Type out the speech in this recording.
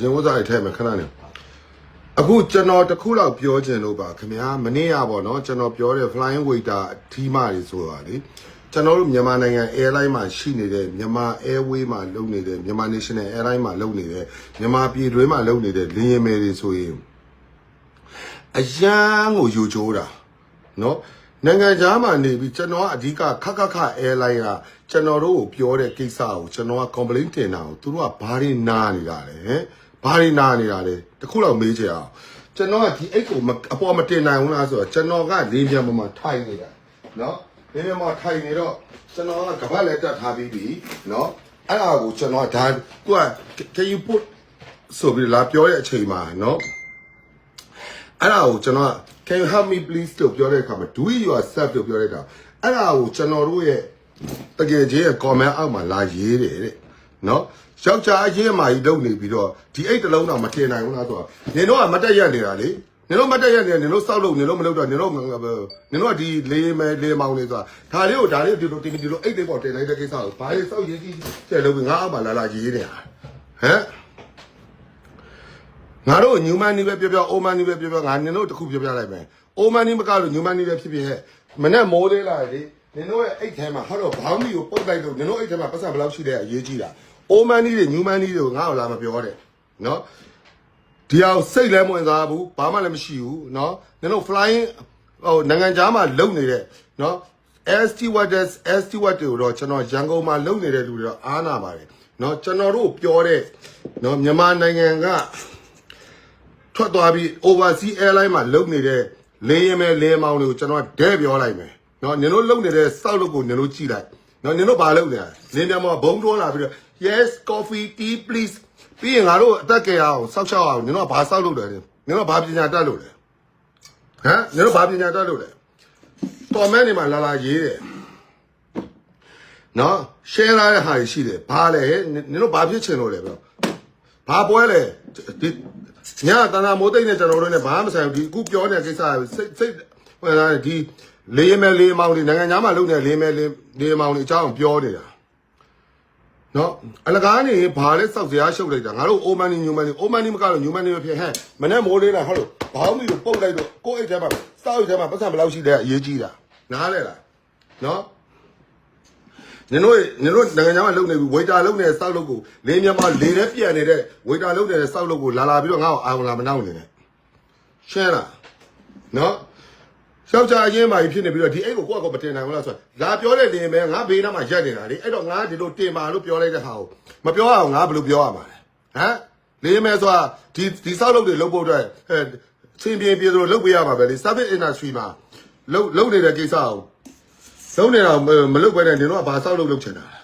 ရင်ဝတ်စားတွေထည့်မယ်ခဏနေအခုကျွန်တော်တစ်ခုလောက်ပြောချင်လို့ပါခင်ဗျာမနေ့ကပေါ့နော်ကျွန်တော်ပြောတဲ့ flying waiter အထီးမတွေဆိုတာလေကျွန်တော်တို့မြန်မာနိုင်ငံ airline မှာရှိနေတဲ့မြန်မာ airway မှာလုပ်နေတဲ့မြန်မာ national airline မှာလုပ်နေတဲ့မြန်မာပြည်တွင်းမှာလုပ်နေတဲ့လင်းရင်မယ်တွေဆိုရင်အရန်ကိုယူချိုးတာနော် နိုင်ငံခြားမှာနေပြီးကျွန်တော်ကအဓိကခက်ခက်ခ airline ကကျွန်တော်တို့ကိုပြောတဲ့ကိစ္စကိုကျွန်တော်က complaint တင်တာကိုသူတို့ကဘာတွေနာနေတာလဲဟမ်ဘာတွေနာနေတာလဲတခုတော့မေးချင်အောင်ကျွန်တော်ကဒီအိတ်ကိုမအပေါ်မတင်နိုင်ဘူးလားဆိုတော့ကျွန်တော်ကလေးပြန်ပေါ်မှာထိုင်နေတာနော်လေးပြန်ပေါ်ထိုင်နေတော့ကျွန်တော်ကကပတ်လည်းတက်ထားပြီးပြီနော်အဲ့ဒါကိုကျွန်တော်ကဒါသူက can you put ဆိုပြီးလာပြောတဲ့အချိန်မှာနော်အဲ့ဒါကိုကျွန်တော်က can you help me please လို့ပြောတဲ့အခါမှာ do it yourself လို့ပြောတဲ့အခါအဲ့ဒါကိုကျွန်တော်တို့ရဲ့တကယ်ကြီးရဲ့ comment အောက်မှာလာရေးတယ်တဲ့နော်ယောက်ျားအရေးအမာကြီးလုပ်နေပြီးတော့ဒီအိတ်တစ်လုံးတော့မတင်နိုင်ဘူးလားဆိုတော့နင်တို့ကမတက်ရက်နေတာလေနင်တို့မတက်ရက်နေနင်တို့စောက်လို့နင်တို့မလုပ်တော့နင်တို့နင်တို့ကဒီလေးမဲလေးမောင်းနေဆိုတာဒါလေးကိုဒါလေးဒီလိုတင်ဒီလိုအိတ်လေးပေါ်တင်လိုက်တဲ့ကိစ္စကိုဘာလေးစောက်ရေးကြီးတဲ့လုပ်ပြီးငါအောက်မှာလာလာရေးနေတာဟမ် ငါတို့ညူမန်နီပဲပြောပြောအိုမန်နီပဲပြောပြောငါနင်တို့တခုပြောပြလိုက်မယ်အိုမန်နီမကလို့ညူမန်နီပဲဖြစ်ဖြစ်ဟဲ့မနဲ့မိုးသေးလာလေနင်တို့ရဲ့အိတ်ထဲမှာဟောတော့ဘောင်းမီကိုပုတ်လိုက်လို့နင်တို့အိတ်ထဲမှာပတ်စံဘယ်လောက်ရှိတဲ့အရေးကြီးတာအိုမန်နီတွေညူမန်နီတွေကိုငါ့ကိုလာမပြောတဲ့နော်ဒီအောင်စိတ်လည်းမဝင်စားဘူးဘာမှလည်းမရှိဘူးနော်နင်တို့ flying ဟိုနိုင်ငံခြားမှာလုံနေတဲ့နော် ST Waters ST Watt တွေကိုတော့ကျွန်တော်ရန်ကုန်မှာလုံနေတဲ့လူတွေတော့အားနာပါတယ်နော်ကျွန်တော်တို့ပြောတဲ့နော်မြန်မာနိုင်ငံက ထွက်သွားပြီး overseas airline မှာလုပ်နေတဲ့လင်းရင်မဲ့လင်းမောင်းတွေကိုကျွန်တော်ဒဲပြောလိုက်မယ်နော်ညင်တို့လုပ်နေတဲ့စောက်လုပ်ကိုညင်တို့ကြည့်လိုက်နော်ညင်တို့ဘာလုပ်လဲလင်းမြန်မောဘုံတွန်းလာပြီးတော့ yes coffee tea please ပြီးရင်ငါတို့အသက်ကြရအောင်စောက်ချောက်အောင်ညင်တို့ဘာစောက်လုပ်တယ်ညင်တို့ဘာပညာတတ်လို့လဲဟမ်ညင်တို့ဘာပညာတတ်လို့လဲတော်မဲနေမှာလာလာရေးတယ်နော် share ရတဲ့ဟာရှိတယ်ဘာလဲနင်တို့ဘာဖြစ်ချင်လို့လဲပြော ဘာပွဲလဲဒီညတန်တာမိုးသိမ့်နဲ့ကျွန်တော်တို့နဲ့ဘာမှမဆိုင်ဘူးဒီအခုပြောနေတဲ့ကိစ္စစိတ်စိတ်ဟိုလားဒီလေးမဲလေးမောင်လေးနိုင်ငံသားမှာလုပ်နေတဲ့လေးမဲလေးလေးမောင်လေးအကြောင်းပြောနေတာနော်အလကားနေဘာလဲစောက်စရာရှုပ်လိုက်တာငါတို့အိုမန်နီညူမန်နီအိုမန်နီမကတော့ညူမန်နီပဲဖြစ်ဟဲ့မနဲ့မိုးလေးလားဟုတ်လို့ဘောင်းမီကိုပုတ်လိုက်တော့ကိုယ့်အိတ်ထဲမှာစောက်အိတ်ထဲမှာပတ်စံဘယ်လောက်ရှိတဲ့အရေးကြီးတာနားလဲလားနော် နင်တို့နင်တို့နိုင်ငံခြားမှာလုပ်နေပြီဝေတာလုပ်နေတဲ့စောက်လုပ်ကိုလေမြန်မာလေထဲပြန်နေတဲ့ဝေတာလုပ်နေတဲ့စောက်လုပ်ကိုလာလာပြီးတော့ငါ့ကိုအာမလာမနောက်နေနဲ့ရှင်းလားနော်ယောက်ျားအရင်မှဖြစ်နေပြီးတော့ဒီအိတ်ကိုကိုယ့်အကောမတင်နိုင်ဘူးလားဆိုတော့လာပြောတဲ့နေမဲငါဘေးနားမှာရက်နေတာလေအဲ့တော့ငါဒီလိုတင်ပါလို့ပြောလိုက်တဲ့ဟာကိုမပြောအောင်ငါဘယ်လိုပြောရမှာလဲဟမ်လေမဲဆိုတာဒီဒီစောက်လုပ်တွေလုပ်ဖို့အတွက်အဲချင်းပြင်းပြင်းဆိုလုပ်ပေးရမှာပဲလေ service industry မှာလုပ်လုပ်နေတဲ့ကိစ္စကို လုံးနေတာမမလုပ်ပဲနဲ့နင်တို့ကဘာစောက်လုပ်လုပ်ချင်တာလဲ